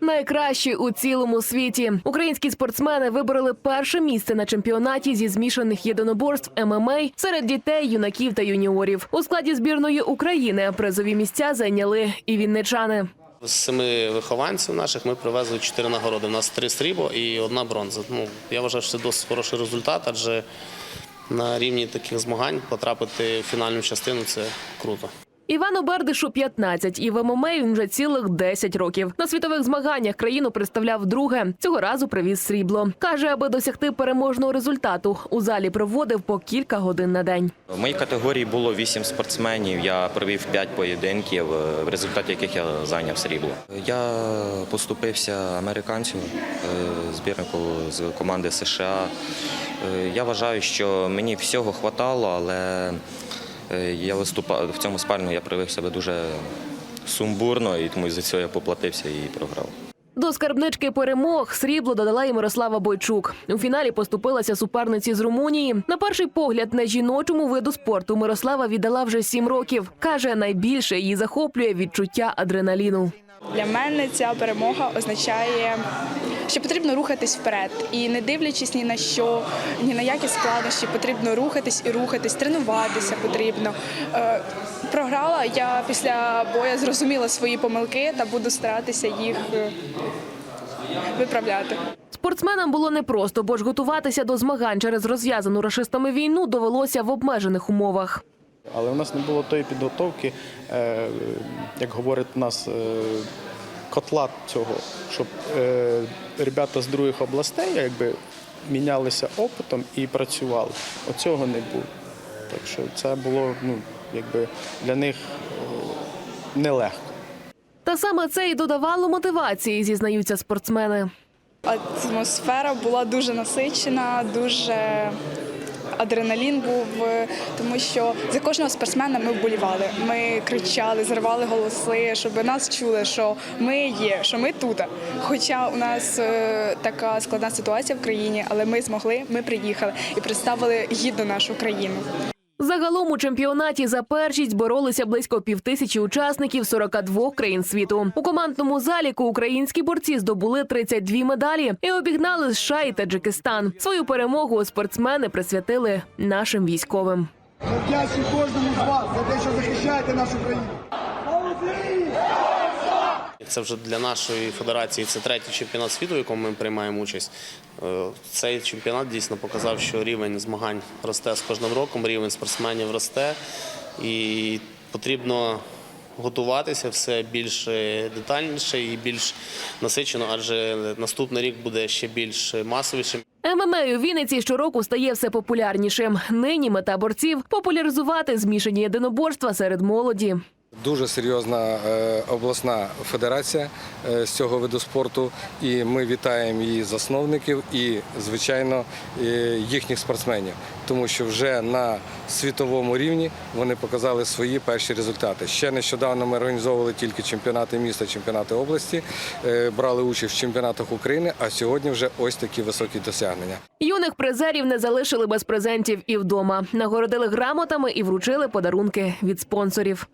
Найкращі у цілому світі українські спортсмени вибороли перше місце на чемпіонаті зі змішаних єдиноборств ММА серед дітей, юнаків та юніорів. У складі збірної України призові місця зайняли і вінничани. З семи вихованців наших ми привезли чотири нагороди. У нас три срібло і одна бронза. Ну, я вважаю, що це досить хороший результат, адже на рівні таких змагань потрапити в фінальну частину це круто. Івану Бердишу 15, і в ММА він вже цілих 10 років. На світових змаганнях країну представляв вдруге. Цього разу привіз срібло. Каже, аби досягти переможного результату, у залі проводив по кілька годин на день. В моїй категорії було вісім спортсменів. Я провів п'ять поєдинків, в результаті яких я зайняв срібло. Я поступився американцю, е, збірнику з команди США. Е, Я вважаю, що мені всього хватало, але я виступав в цьому спальню, я привив себе дуже сумбурно, і тому за цього я поплатився і програв. До скарбнички перемог срібло додала і Мирослава Бойчук. У фіналі поступилася суперниці з Румунії. На перший погляд на жіночому виду спорту Мирослава віддала вже сім років. каже, найбільше її захоплює відчуття адреналіну. Для мене ця перемога означає, що потрібно рухатись вперед. І не дивлячись ні на що, ні на які складнощі, потрібно рухатись і рухатись, тренуватися потрібно. Е, програла, я після бою зрозуміла свої помилки та буду старатися їх е, виправляти. Спортсменам було непросто, бо ж готуватися до змагань через розв'язану рашистами війну довелося в обмежених умовах. Але у нас не було тої підготовки, е, як говорить у нас, е, котла цього, щоб е, ребята з других областей якби мінялися опитом і працювали. Оцього не було. Так що це було ну, якби для них нелегко. Та саме це і додавало мотивації, зізнаються спортсмени. Атмосфера була дуже насичена, дуже адреналін був, е, тому що за кожного спортсмена ми вболівали. Ми кричали, зривали голоси, щоб нас чули, що ми є, що ми тут. Хоча у нас е, така складна ситуація в країні, але ми змогли, ми приїхали і представили гідно нашу країну. Загалом у чемпіонаті за першість боролися близько півтисячі учасників 42 країн світу. У командному заліку українські борці здобули 32 медалі і обігнали США і Таджикистан. Свою перемогу спортсмени присвятили нашим військовим. Вдячні кожному з вас за те, що захищаєте нашу країну. Це вже для нашої федерації це третій чемпіонат світу, в якому ми приймаємо участь. Е, Цей чемпіонат дійсно показав, що рівень змагань росте з кожним роком, рівень спортсменів росте, і потрібно готуватися все більш детальніше і більш насичено, адже наступний рік буде ще більш масовішим. ММА у Вінниці щороку стає все популярнішим. Нині мета борців популяризувати змішані єдиноборства серед молоді. Дуже серйозна е, обласна федерація е, з цього виду спорту, і ми вітаємо її засновників і, звичайно, е, їхніх спортсменів, тому що вже на світовому рівні вони показали свої перші результати. Ще нещодавно ми організовували тільки чемпіонати міста, чемпіонати області, брали участь в чемпіонатах України, а сьогодні вже ось такі високі досягнення. Юних призерів не залишили без презентів і вдома. Нагородили грамотами і вручили подарунки від спонсорів.